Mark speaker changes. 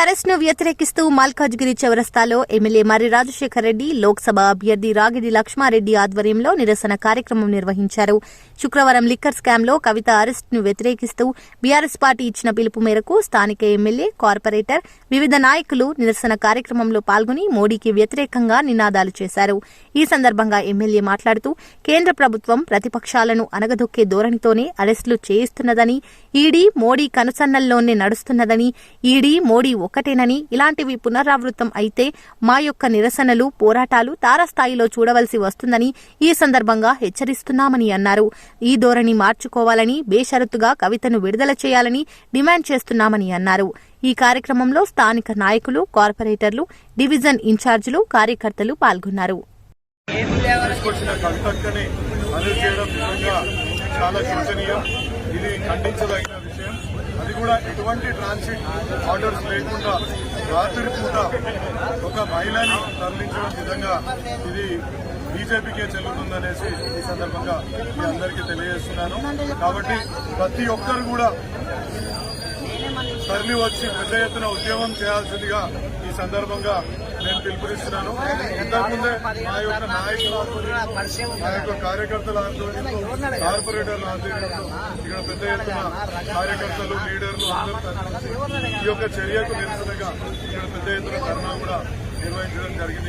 Speaker 1: అరెస్ట్ను వ్యతిరేకిస్తూ మల్కాజ్గిరి చౌరస్తాలో ఎమ్మెల్యే మర్రి రాజశేఖర రెడ్డి లోక్సభ అభ్యర్థి రాగిడి లక్ష్మారెడ్డి ఆధ్వర్యంలో నిరసన కార్యక్రమం నిర్వహించారు. శుక్రవారం లిక్కర్ స్కామ్లో కవిత అరెస్ట్ను వ్యతిరేకిస్తూ బీఆర్ఎస్ పార్టీ ఇచ్చిన పిలుపు మేరకు స్థానిక ఎమ్మెల్యే కార్పొరేటర్ వివిధ నాయకులు నిరసన కార్యక్రమంలో పాల్గొని మోడీకి వ్యతిరేకంగా నినాదాలు చేశారు. ఈ సందర్భంగా ఎమ్మెల్యే మాట్లాడుతూ కేంద్ర ప్రభుత్వం ప్రతిపక్షాలను అనగదొక్కే ధోరణితోనే అరెస్టులు చేయిస్తున్నదని ఈడీ మోడీ కనుసన్నల్లోనే నడుస్తున్నదని ఈడీ మోడీ ఒక్కటేనని ఇలాంటివి పునరావృతం అయితే మా యొక్క నిరసనలు పోరాటాలు తారస్థాయిలో చూడవలసి వస్తుందని ఈ సందర్భంగా హెచ్చరిస్తున్నామని అన్నారు. ఈ ధోరణి మార్చుకోవాలని బేషరతుగా కవితను విడుదల చేయాలని డిమాండ్ చేస్తున్నామని అన్నారు. ఈ కార్యక్రమంలో స్థానిక నాయకులు కార్పొరేటర్లు డివిజన్ ఇన్ఛార్జీలు కార్యకర్తలు పాల్గొన్నారు.
Speaker 2: చాలా శోచనీయం. ఇది ఖండించదగిన విషయం. అది కూడా ఎటువంటి ట్రాన్సిట్ ఆర్డర్స్ లేకుండా రాత్రి పూట ఒక మహిళని తరలించడం విధంగా ఇది బీజేపీకే చెల్లుతుందనేసి ఈ సందర్భంగా మీ అందరికీ తెలియజేస్తున్నాను. కాబట్టి ప్రతి ఒక్కరు కూడా తరలి వచ్చి పెద్ద ఎత్తున ఉద్యమం చేయాల్సిందిగా ఈ సందర్భంగా నేను పిలుపునిస్తున్నాను. ఇంతకుముందే మా యొక్క నాయకుల ఆధ్వర్యంలో, యొక్క కార్యకర్తల ఆధ్వర్యంలో కార్పొరేటర్ల ఆధ్వర్యంలో ఇక్కడ పెద్ద ఎత్తున కార్యకర్తలు లీడర్లు అందరూ ఈ యొక్క చర్యకు నిరసనగా ఇక్కడ పెద్ద ఎత్తున ధర్నా కూడా నిర్వహించడం జరిగింది.